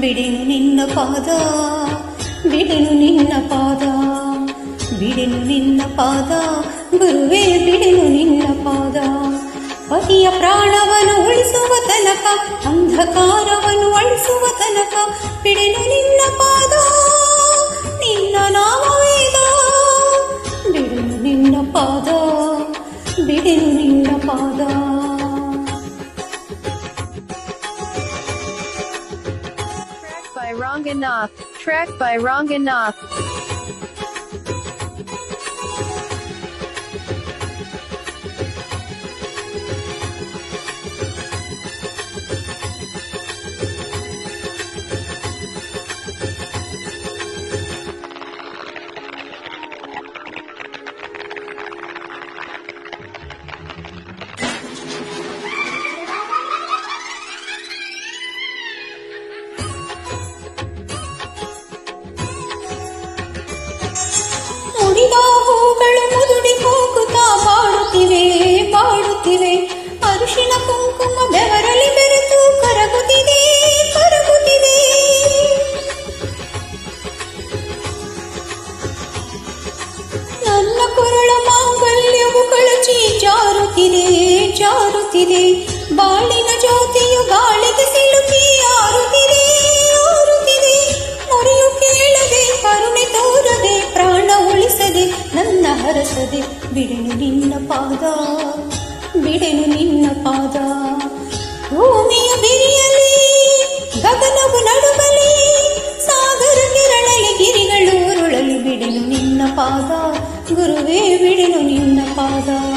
ಬಿಡೆನು ನಿನ್ನ ಪಾದ ಬಿಡೆನು ನಿನ್ನ ಪಾದ ಬಿಡೆನು ನಿನ್ನ ಪಾದ ಗುರುವೇ ಬಿಡೆನು ನಿನ್ನ ಪಾದ ಪತಿಯ ಪ್ರಾಣವನ್ನು ಉಳಿಸುವ ತನಕ ಅಂಧಕಾರವನ್ನು ಅಳಿಸುವ ತನಕ ಬಿಡೆನು ನಿನ್ನ ಪಾದ ನಿನ್ನ ನಾಮವೇದ ಬಿಡೆನು ನಿನ್ನ ಪಾದ ಬಿಡೆನು ನಿನ್ನ ಪಾದ Ranganath. Track by Ranganath. ಮುಡಿದ ಹೂಗಳು ಮುದುಡಿ ಹೋಗುತ್ತಾ ಬಾಡುತ್ತಿವೆ ಬಾಡುತ್ತಿವೆ ಅರಿಶಿನ ಕುಂಕುಮ ಬೆವರಲಿ ಬೆರೆತು ಕರಗುತ್ತಿದೆ ಕರಗುತ್ತಿದೆ ನನ್ನ ಕೊರಳ ಮಾಂಗಲ್ಯವು ಕಳಚಿ ಜಾರುತ್ತಿದೆ ಜಾರುತ್ತಿದೆ ಬಾಳಿನ ಜ್ಯೋತಿಯು ಗಾಳಿಗೆ ಹರಸದೆ ಬಿಡೆನು ನಿನ್ನ ಪಾದ, ಬಿಡೆನು ನಿನ್ನ ಪಾದ. ಭೂಮಿಯ ಬಿರಿಯಲಿ ಗಗನವು ನಡುವಲಿ ಸಾಗರ ಕಿರಣಲಿ ಗಿರಿಗಳು ಉರುಳಲಿ ಬಿಡೆನು ನಿನ್ನ ಪಾದ. ಗುರುವೇ ಬಿಡೆನು ನಿನ್ನ ಪಾದ.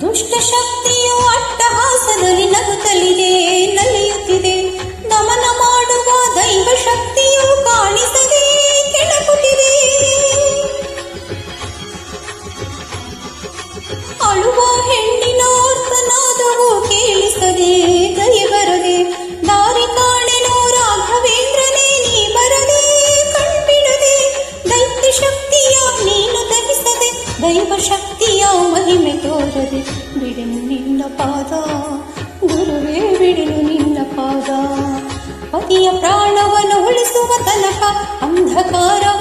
ದುಷ್ಟ ಶಕ್ತಿಯು ಅಟ್ಟಹಾಸದಲ್ಲಿ ನಗುತ್ತಲಿದೆ, ನಲಿಯುತ್ತಿದೆ. ದಮನ ಮಾಡುವ ದೈವ ಶಕ್ತಿಯು ಕಾಣಿಸದೆ ಕೆಳಕುತ್ತಿದೆ ಅಳುವ ಹೆಣ್ಣಿನ ಅರ್ಥನಾದವು ಕೇಳಿಸದೆ, ದಯ ಬರದೆ, ದಾರಿ ಕಾಣೆನು ರಾಘವೇಂದ್ರನೇ, ನೀ ಬರದೆ, ಕಣ್ಬಿಡದೆ. ದೈತ್ಯ ಶಕ್ತಿಯ ನೀನು ದಹಿಸದೆ ದೈವ ಶಕ್ತಿಯ ಪಾದ ಗುರುವೇ ಬಿಡೆನು ನಿನ್ನ ಪಾದ ಪತಿಯ ಪ್ರಾಣವನ್ನು ಉಳಿಸುವ ತನಕ ಅಂಧಕಾರವನ್ನು